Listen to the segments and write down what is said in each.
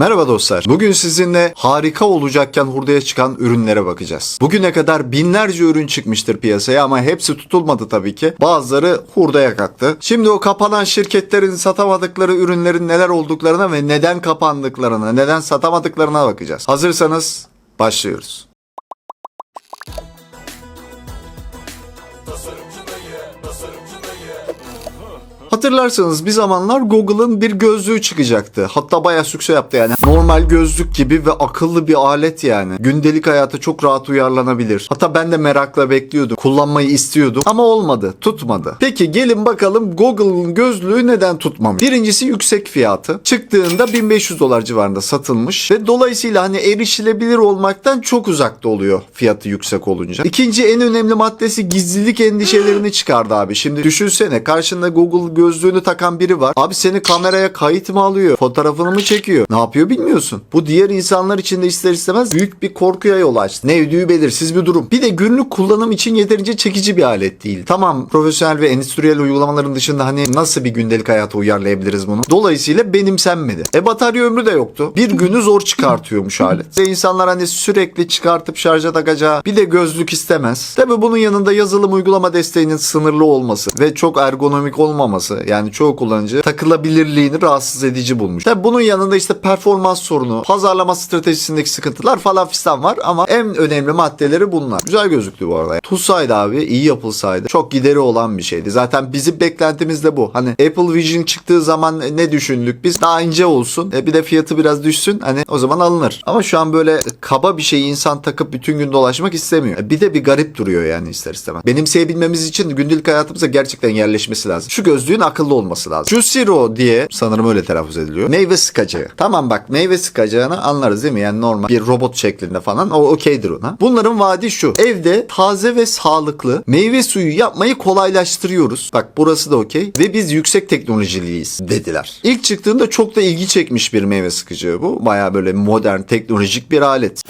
Merhaba dostlar. Bugün sizinle harika olacakken hurdaya çıkan ürünlere bakacağız. Bugüne kadar binlerce ürün çıkmıştır piyasaya ama hepsi tutulmadı tabii ki. Bazıları hurdaya kalktı. Şimdi o kapanan şirketlerin satamadıkları ürünlerin neler olduklarına ve neden kapandıklarına, neden satamadıklarına bakacağız. Hazırsanız başlıyoruz. Hatırlarsanız bir zamanlar Google'ın bir gözlüğü çıkacaktı. Hatta bayağı sükse yaptı yani. Normal gözlük gibi ve akıllı bir alet yani. Gündelik hayata çok rahat uyarlanabilir. Hatta ben de merakla bekliyordum. Kullanmayı istiyordum ama olmadı. Tutmadı. Peki gelin bakalım Google'ın gözlüğü neden tutmamış? Birincisi yüksek fiyatı. Çıktığında 1500 dolar civarında satılmış ve dolayısıyla hani erişilebilir olmaktan çok uzakta oluyor fiyatı yüksek olunca. İkinci en önemli maddesi gizlilik endişelerini çıkardı abi. Şimdi düşünsene karşında Google gözlüğünü takan biri var. Abi seni kameraya kayıt mı alıyor? Fotoğrafını mı çekiyor? Ne yapıyor bilmiyorsun. Bu diğer insanlar için de ister istemez büyük bir korkuya yol açtı. Ne ödüğü belirsiz bir durum. Bir de günlük kullanım için yeterince çekici bir alet değil. Tamam profesyonel ve endüstriyel uygulamaların dışında hani nasıl bir gündelik hayata uyarlayabiliriz bunu? Dolayısıyla benimsenmedi. E batarya ömrü de yoktu. Bir günü zor çıkartıyormuş alet. Ve insanlar hani sürekli çıkartıp şarja takacağı bir de gözlük istemez. Tabi bunun yanında yazılım uygulama desteğinin sınırlı olması ve çok ergonomik olmaması yani çoğu kullanıcı takılabilirliğini rahatsız edici bulmuş. Tabi bunun yanında işte performans sorunu, pazarlama stratejisindeki sıkıntılar falan fistan var ama en önemli maddeleri bunlar. Güzel gözüktü bu arada. Tutsaydı abi iyi yapılsaydı çok gideri olan bir şeydi. Zaten bizim beklentimiz de bu. Hani Apple Vision çıktığı zaman ne düşündük biz? Daha ince olsun. E bir de fiyatı biraz düşsün. Hani o zaman alınır. Ama şu an böyle kaba bir şeyi insan takıp bütün gün dolaşmak istemiyor. E bir de bir garip duruyor yani ister istemez. Benimseyebilmemiz için gündelik hayatımıza gerçekten yerleşmesi lazım. Şu gözlüğün akıllı olması lazım. Juicero diye sanırım öyle telaffuz ediliyor. Meyve sıkacağı. Tamam bak meyve sıkacağını anlarız değil mi? Yani normal bir robot şeklinde falan. O okeydir ona. Bunların vaadi şu. Evde taze ve sağlıklı meyve suyu yapmayı kolaylaştırıyoruz. Bak burası da okey. Ve biz yüksek teknolojiliyiz dediler. İlk çıktığında çok da ilgi çekmiş bir meyve sıkıcı bu. Baya böyle modern teknolojik bir alet.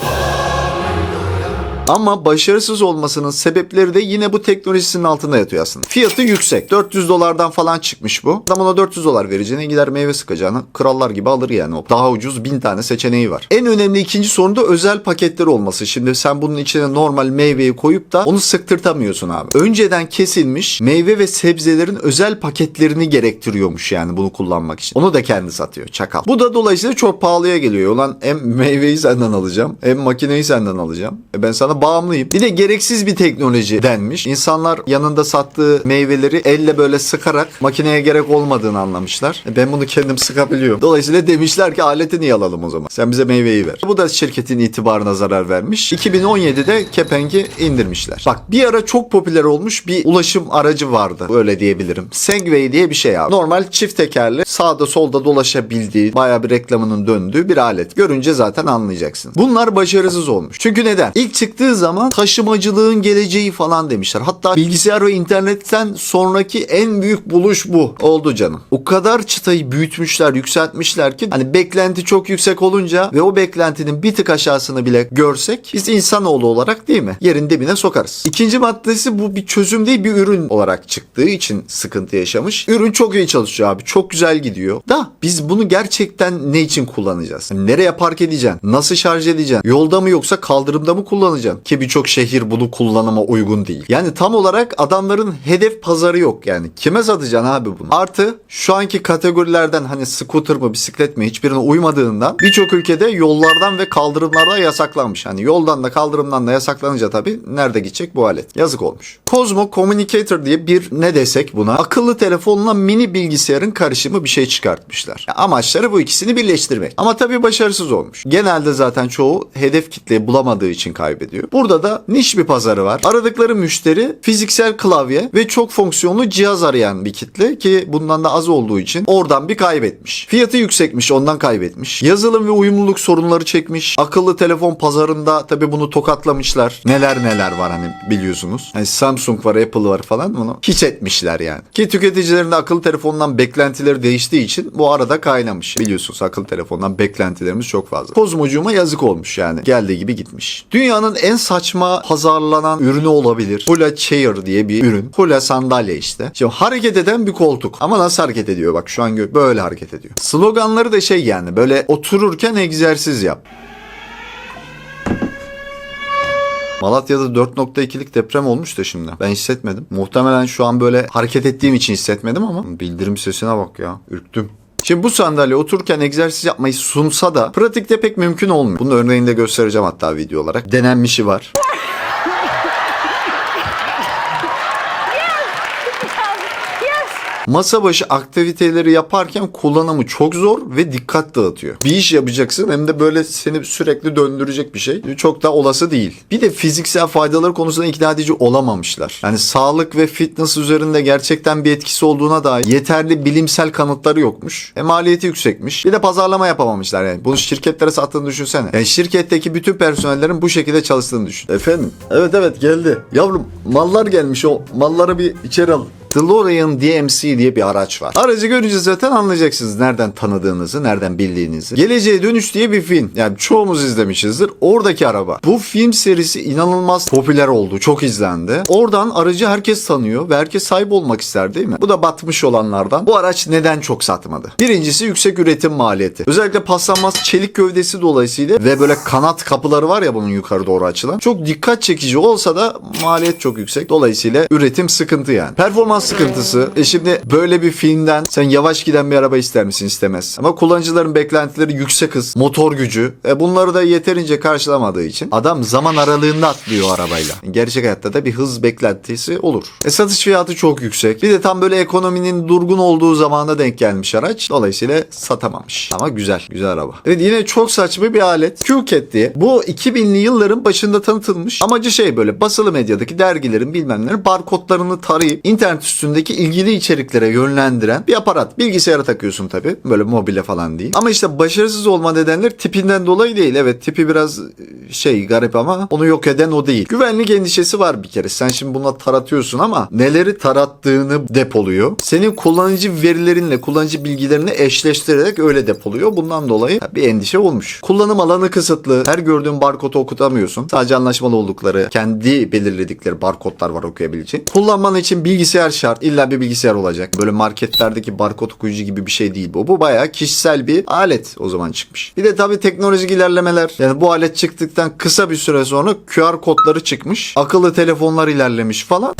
Ama başarısız olmasının sebepleri de yine bu teknolojisinin altında yatıyor aslında. Fiyatı yüksek. 400 dolardan falan çıkmış bu. Adam ona 400 dolar vereceğine gider meyve sıkacağını krallar gibi alır yani. O daha ucuz bin tane seçeneği var. En önemli ikinci sorun da özel paketler olması. Şimdi sen bunun içine normal meyveyi koyup da onu sıktırtamıyorsun abi. Önceden kesilmiş meyve ve sebzelerin özel paketlerini gerektiriyormuş yani bunu kullanmak için. Onu da kendi satıyor çakal. Bu da dolayısıyla çok pahalıya geliyor. Ulan hem meyveyi senden alacağım hem makineyi senden alacağım. E ben sana bağımlıyım. Bir de gereksiz bir teknoloji denmiş. İnsanlar yanında sattığı meyveleri elle böyle sıkarak makineye gerek olmadığını anlamışlar. Ben bunu kendim sıkabiliyorum. Dolayısıyla demişler ki aleti niye alalım o zaman? Sen bize meyveyi ver. Bu da şirketin itibarına zarar vermiş. 2017'de kepengi indirmişler. Bak bir ara çok popüler olmuş bir ulaşım aracı vardı. Öyle diyebilirim. Segway diye bir şey abi. Normal çift tekerli sağda solda dolaşabildiği bayağı bir reklamının döndüğü bir alet. Görünce zaten anlayacaksın. Bunlar başarısız olmuş. Çünkü neden? İlk çıktığı zaman taşımacılığın geleceği falan demişler. Hatta bilgisayar ve internetten sonraki en büyük buluş bu oldu canım. O kadar çıtayı büyütmüşler, yükseltmişler ki hani beklenti çok yüksek olunca ve o beklentinin bir tık aşağısını bile görsek biz insanoğlu olarak değil mi? Yerin dibine sokarız. İkinci maddesi bu bir çözüm değil bir ürün olarak çıktığı için sıkıntı yaşamış. Ürün çok iyi çalışıyor abi. Çok güzel gidiyor. Da biz bunu gerçekten ne için kullanacağız? Yani nereye park edeceksin? Nasıl şarj edeceksin? Yolda mı yoksa kaldırımda mı kullanacaksın? Ki birçok şehir bunu kullanıma uygun değil. Yani tam olarak adamların hedef pazarı yok yani. Kime satacaksın abi bunu? Artı şu anki kategorilerden hani scooter mı bisiklet mi hiçbirine uymadığından birçok ülkede yollardan ve kaldırımlarda yasaklanmış. Hani yoldan da kaldırımdan da yasaklanınca tabii nerede gidecek bu alet? Yazık olmuş. Cosmo Communicator diye bir ne desek buna akıllı telefonla mini bilgisayarın karışımı bir şey çıkartmışlar. Ya amaçları bu ikisini birleştirmek. Ama tabii başarısız olmuş. Genelde zaten çoğu hedef kitleyi bulamadığı için kaybediyor. Burada da niş bir pazarı var. Aradıkları müşteri fiziksel klavye ve çok fonksiyonlu cihaz arayan bir kitle ki bundan da az olduğu için oradan bir kaybetmiş. Fiyatı yüksekmiş ondan kaybetmiş. Yazılım ve uyumluluk sorunları çekmiş. Akıllı telefon pazarında tabii bunu tokatlamışlar. Neler neler var hani biliyorsunuz. Hani Samsung var, Apple var falan bunu hiç etmişler yani. Ki tüketicilerin de akıllı telefondan beklentileri değiştiği için bu arada kaynamış. Biliyorsunuz akıllı telefondan beklentilerimiz çok fazla. Kozmocuğuma yazık olmuş yani. Geldiği gibi gitmiş. Dünyanın en en saçma pazarlanan ürünü olabilir. Hula Chair diye bir ürün. Hula sandalye işte. Şimdi hareket eden bir koltuk. Ama nasıl hareket ediyor? Bak şu an böyle hareket ediyor. Sloganları da şey yani böyle otururken egzersiz yap. Malatya'da 4.2'lik deprem olmuş da şimdi. Ben hissetmedim. Muhtemelen şu an böyle hareket ettiğim için hissetmedim ama bildirim sesine bak ya. Ürktüm. Şimdi bu sandalye otururken egzersiz yapmayı sunsa da pratikte pek mümkün olmuyor. Bunun örneğini de göstereceğim hatta video olarak. Denenmişi var. Masa başı aktiviteleri yaparken kullanımı çok zor ve dikkat dağıtıyor. Bir iş yapacaksın hem de böyle seni sürekli döndürecek bir şey. Çok da olası değil. Bir de fiziksel faydaları konusunda ikna edici olamamışlar. Yani sağlık ve fitness üzerinde gerçekten bir etkisi olduğuna dair yeterli bilimsel kanıtları yokmuş. E maliyeti yüksekmiş. Bir de pazarlama yapamamışlar yani. Bunu şirketlere sattığını düşünsene. Yani şirketteki bütün personellerin bu şekilde çalıştığını düşün. Efendim? Evet evet geldi. Yavrum mallar gelmiş o malları bir içeri al. DeLorean DMC diye bir araç var. Aracı görünce zaten anlayacaksınız nereden tanıdığınızı, nereden bildiğinizi. Geleceğe Dönüş diye bir film. Yani çoğumuz izlemişizdir. Oradaki araba. Bu film serisi inanılmaz popüler oldu. Çok izlendi. Oradan aracı herkes tanıyor ve herkes sahip olmak ister değil mi? Bu da batmış olanlardan. Bu araç neden çok satmadı? Birincisi yüksek üretim maliyeti. Özellikle paslanmaz çelik gövdesi dolayısıyla ve böyle kanat kapıları var ya bunun yukarı doğru açılan. Çok dikkat çekici olsa da maliyet çok yüksek. Dolayısıyla üretim sıkıntı yani. Performans sıkıntısı. E şimdi böyle bir filmden sen yavaş giden bir araba ister misin istemez. Ama kullanıcıların beklentileri yüksek hız, motor gücü. E bunları da yeterince karşılamadığı için adam zaman aralığında atlıyor arabayla. Gerçek hayatta da bir hız beklentisi olur. E satış fiyatı çok yüksek. Bir de tam böyle ekonominin durgun olduğu zamana denk gelmiş araç. Dolayısıyla satamamış. Ama güzel. Güzel araba. Evet yine çok saçma bir alet. QCat diye. Bu 2000'li yılların başında tanıtılmış. Amacı şey böyle basılı medyadaki dergilerin bilmem barkodlarını tarayıp internet üstündeki ilgili içeriklere yönlendiren bir aparat. Bilgisayara takıyorsun tabii. Böyle mobile falan değil. Ama işte başarısız olma nedenleri tipinden dolayı değil. Evet tipi biraz e, şey garip ama onu yok eden o değil. Güvenlik endişesi var bir kere. Sen şimdi bununla taratıyorsun ama neleri tarattığını depoluyor. Senin kullanıcı verilerinle kullanıcı bilgilerini eşleştirerek öyle depoluyor. Bundan dolayı bir endişe olmuş. Kullanım alanı kısıtlı. Her gördüğün barkodu okutamıyorsun. Sadece anlaşmalı oldukları, kendi belirledikleri barkodlar var okuyabileceğin. Kullanman için bilgisayar şart. İlla bir bilgisayar olacak. Böyle marketlerdeki barkod okuyucu gibi bir şey değil bu. Bu bayağı kişisel bir alet o zaman çıkmış. Bir de tabii teknolojik ilerlemeler. Yani bu alet çıktıktan kısa bir süre sonra QR kodları çıkmış. Akıllı telefonlar ilerlemiş falan.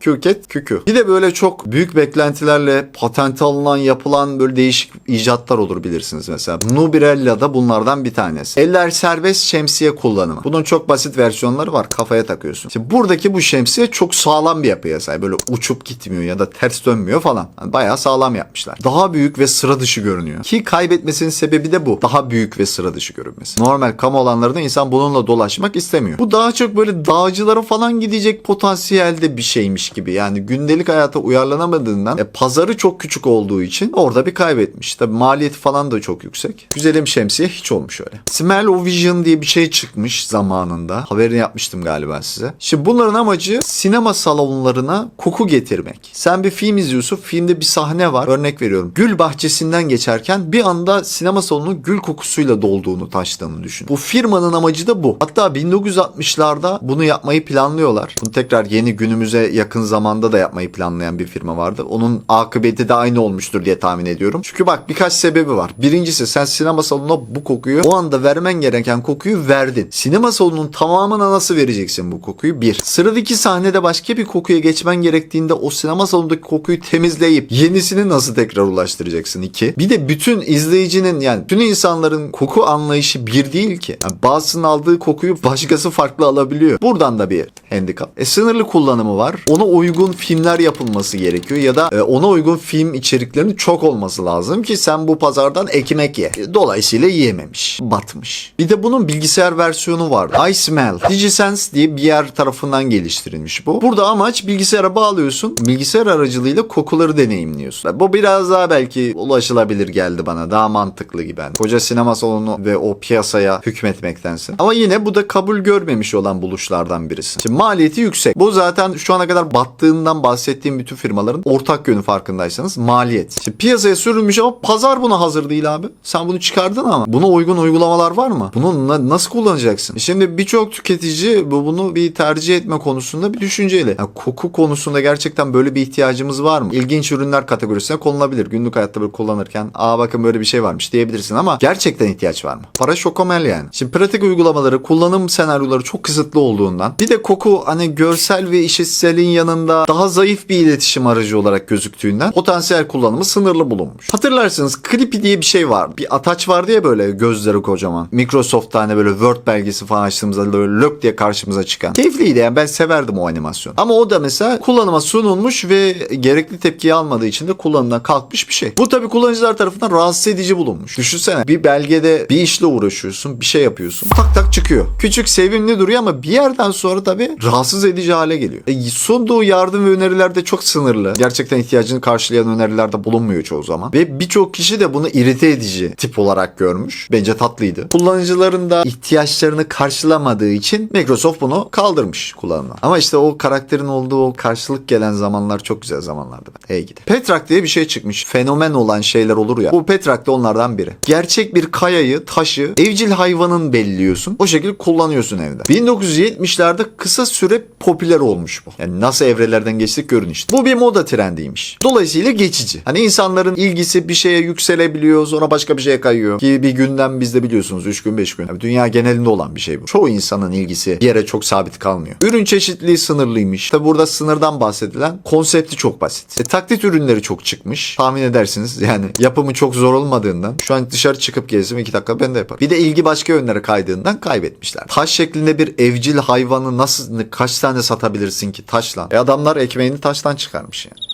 Küket kükü. Bir de böyle çok büyük beklentilerle patent alınan yapılan böyle değişik icatlar olur bilirsiniz mesela. Nubirella da bunlardan bir tanesi. Eller serbest şemsiye kullanımı. Bunun çok basit versiyonları var. Kafaya takıyorsun. Şimdi buradaki bu şemsiye çok sağlam bir yapıya sahip. Böyle uçup gitmiyor ya da ters dönmüyor falan. Yani bayağı sağlam yapmışlar. Daha büyük ve sıra dışı görünüyor. Ki kaybetmesinin sebebi de bu. Daha büyük ve sıra dışı görünmesi. Normal kamu alanlarında insan bununla dolaşmak istemiyor. Bu daha çok böyle dağcılara falan gidecek potansiyelde bir şeymiş gibi. Yani gündelik hayata uyarlanamadığından e, pazarı çok küçük olduğu için orada bir kaybetmiş. Tabi maliyeti falan da çok yüksek. Güzelim şemsiye hiç olmuş öyle. Smell o Vision diye bir şey çıkmış zamanında. Haberini yapmıştım galiba size. Şimdi bunların amacı sinema salonlarına koku getirmek. Sen bir film izliyorsun. Filmde bir sahne var. Örnek veriyorum. Gül bahçesinden geçerken bir anda sinema salonunun gül kokusuyla dolduğunu taştığını düşün. Bu firmanın amacı da bu. Hatta 1960'larda bunu yapmayı planlıyorlar. Bunu tekrar yeni günümüze yakın zamanda da yapmayı planlayan bir firma vardı. Onun akıbeti de aynı olmuştur diye tahmin ediyorum. Çünkü bak birkaç sebebi var. Birincisi sen sinema salonuna bu kokuyu o anda vermen gereken kokuyu verdin. Sinema salonunun tamamına nasıl vereceksin bu kokuyu? Bir. Sıradaki sahnede başka bir kokuya geçmen gerektiğinde o sinema salonundaki kokuyu temizleyip yenisini nasıl tekrar ulaştıracaksın? İki. Bir de bütün izleyicinin yani bütün insanların koku anlayışı bir değil ki. Yani bazısının aldığı kokuyu başkası farklı alabiliyor. Buradan da bir handikap. E sınırlı kullanımı var. Ona uygun filmler yapılması gerekiyor ya da e, ona uygun film içeriklerinin çok olması lazım ki sen bu pazardan ekmek ye. E, Dolayısıyla yiyememiş. Batmış. Bir de bunun bilgisayar versiyonu var. iSmell. DigiSense diye bir yer tarafından geliştirilmiş bu. Burada amaç bilgisayara bağlıyorsun. Bilgisayar aracılığıyla kokuları deneyimliyorsun. Bu biraz daha belki ulaşılabilir geldi bana. Daha mantıklı gibi. Yani koca sinema salonu ve o piyasaya hükmetmektense. Ama yine bu da kabul görmemiş olan buluşlardan birisi. Şimdi maliyeti yüksek. Bu zaten şu ana kadar battığından bahsettiğim bütün firmaların ortak yönü farkındaysanız maliyet. Şimdi piyasaya sürülmüş ama pazar buna hazır değil abi. Sen bunu çıkardın ama buna uygun uygulamalar var mı? Bunu na- nasıl kullanacaksın? Şimdi birçok tüketici bu bunu bir tercih etme konusunda bir düşünceli. Yani koku konusunda gerçekten böyle bir ihtiyacımız var mı? İlginç ürünler kategorisine konulabilir. Günlük hayatta böyle kullanırken aa bakın böyle bir şey varmış diyebilirsin ama gerçekten ihtiyaç var mı? Para şokomel yani. Şimdi pratik uygulamaları, kullanım senaryoları çok kısıtlı olduğundan bir de koku hani görsel ve işitselin yanında daha zayıf bir iletişim aracı olarak gözüktüğünden potansiyel kullanımı sınırlı bulunmuş. Hatırlarsınız Clippy diye bir şey var. Bir ataç vardı ya böyle gözleri kocaman. Microsoft'ta hani böyle Word belgesi falan açtığımızda böyle lök diye karşımıza çıkan. Keyifliydi yani ben severdim o animasyon. Ama o da mesela kullanıma sunulmuş ve gerekli tepkiyi almadığı için de kullanımdan kalkmış bir şey. Bu tabii kullanıcılar tarafından rahatsız edici bulunmuş. Düşünsene bir belgede bir işle uğraşıyorsun, bir şey yapıyorsun. Tak tak çıkıyor. Küçük sevimli duruyor ama bir yerden sonra tabii rahatsız edici hale geliyor. E, sunduğu yardım ve öneriler de çok sınırlı. Gerçekten ihtiyacını karşılayan önerilerde bulunmuyor çoğu zaman. Ve birçok kişi de bunu irite edici tip olarak görmüş. Bence tatlıydı. Kullanıcıların da ihtiyaçlarını karşılamadığı için Microsoft bunu kaldırmış kullanımdan. Ama işte o karakterin olduğu o karşılık gelen zamanlar çok güzel zamanlardı. Hey gidi. Petrak diye bir şey çıkmış. Fenomen olan şeyler olur ya. Bu Petrak da onlardan biri. Gerçek bir kayayı, taşı, evcil hayvanın belliyorsun. O şekilde kullanıyorsun evde. 1970'lerde kısa süre popüler olmuş bu. Yani nasıl evrelerden geçtik görün işte. Bu bir moda trendiymiş. Dolayısıyla geçici. Hani insanların ilgisi bir şeye yükselebiliyor sonra başka bir şeye kayıyor. Ki bir günden bizde biliyorsunuz 3 gün 5 gün. Yani dünya genelinde olan bir şey bu. Çoğu insanın ilgisi bir yere çok sabit kalmıyor. Ürün çeşitliliği sınırlıymış. Tabi burada sınırdan bahsedilen konsepti çok basit. E, taklit ürünleri çok çıkmış. Tahmin edersiniz yani yapımı çok zor olmadığından şu an dışarı çıkıp gezdim 2 dakika ben de yaparım. Bir de ilgi başka yönlere kaydığından kaybetmişler. Taş şeklinde bir evcil hayvanı nasıl kaç tane satabilirsin ki taşla? E adamlar ekmeğini taştan çıkarmış yani.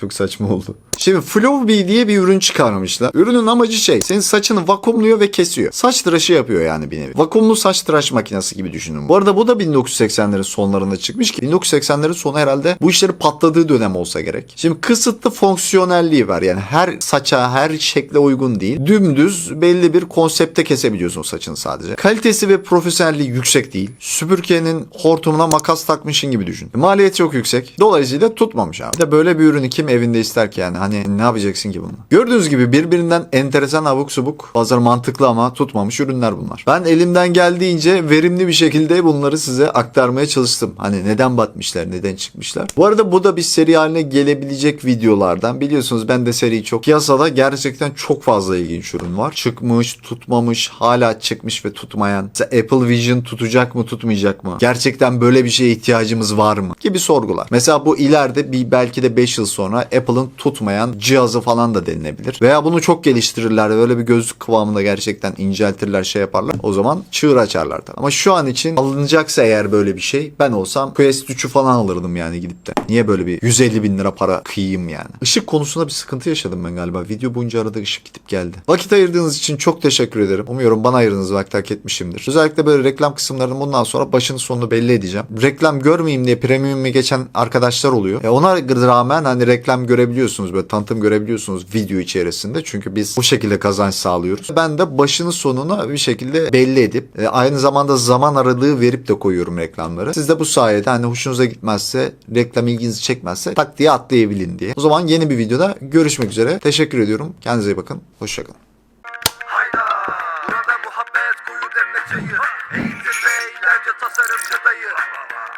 Çok saçma oldu. Şimdi Flowbee diye bir ürün çıkarmışlar. Ürünün amacı şey, senin saçını vakumluyor ve kesiyor. Saç tıraşı yapıyor yani bir nevi. Vakumlu saç tıraş makinesi gibi düşünün. Bu arada bu da 1980'lerin sonlarında çıkmış ki 1980'lerin sonu herhalde bu işleri patladığı dönem olsa gerek. Şimdi kısıtlı fonksiyonelliği var. Yani her saça, her şekle uygun değil. Dümdüz belli bir konsepte kesebiliyorsun saçını sadece. Kalitesi ve profesyonelliği yüksek değil. Süpürgenin hortumuna makas takmışın gibi düşün. Maliyeti çok yüksek. Dolayısıyla tutmamış abi. De böyle bir ürünü kim evinde ister ki yani? Hani ne yapacaksın ki bunu? Gördüğünüz gibi birbirinden enteresan abuk subuk, bazıları mantıklı ama tutmamış ürünler bunlar. Ben elimden geldiğince verimli bir şekilde bunları size aktarmaya çalıştım. Hani neden batmışlar, neden çıkmışlar. Bu arada bu da bir seri haline gelebilecek videolardan. Biliyorsunuz ben de seri çok. Piyasada gerçekten çok fazla ilginç ürün var. Çıkmış, tutmamış, hala çıkmış ve tutmayan. Mesela Apple Vision tutacak mı, tutmayacak mı? Gerçekten böyle bir şeye ihtiyacımız var mı? Gibi sorgular. Mesela bu ileride bir belki de 5 yıl sonra Apple'ın tutmayan cihazı falan da denilebilir. Veya bunu çok geliştirirler. Böyle bir gözlük kıvamında gerçekten inceltirler şey yaparlar. O zaman çığır açarlar tabii. Ama şu an için alınacaksa eğer böyle bir şey ben olsam Quest 3'ü falan alırdım yani gidip de. Niye böyle bir 150 bin lira para kıyayım yani. Işık konusunda bir sıkıntı yaşadım ben galiba. Video boyunca arada ışık gidip geldi. Vakit ayırdığınız için çok teşekkür ederim. Umuyorum bana ayırdığınız vakit hak etmişimdir. Özellikle böyle reklam kısımlarını bundan sonra başını sonunu belli edeceğim. Reklam görmeyeyim diye premium'e geçen arkadaşlar oluyor. E ona rağmen hani reklam görebiliyorsunuz böyle tanıtım görebiliyorsunuz video içerisinde. Çünkü biz bu şekilde kazanç sağlıyoruz. Ben de başını sonunu bir şekilde belli edip e, aynı zamanda zaman aralığı verip de koyuyorum reklamları. Siz de bu sayede hani hoşunuza gitmezse reklam ilginizi çekmezse tak diye atlayabilin diye. O zaman yeni bir videoda görüşmek üzere. Teşekkür ediyorum. Kendinize iyi bakın. Hoşçakalın.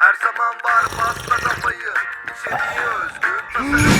Her zaman var basta kafayı İçeriği özgün tasarımcı dayı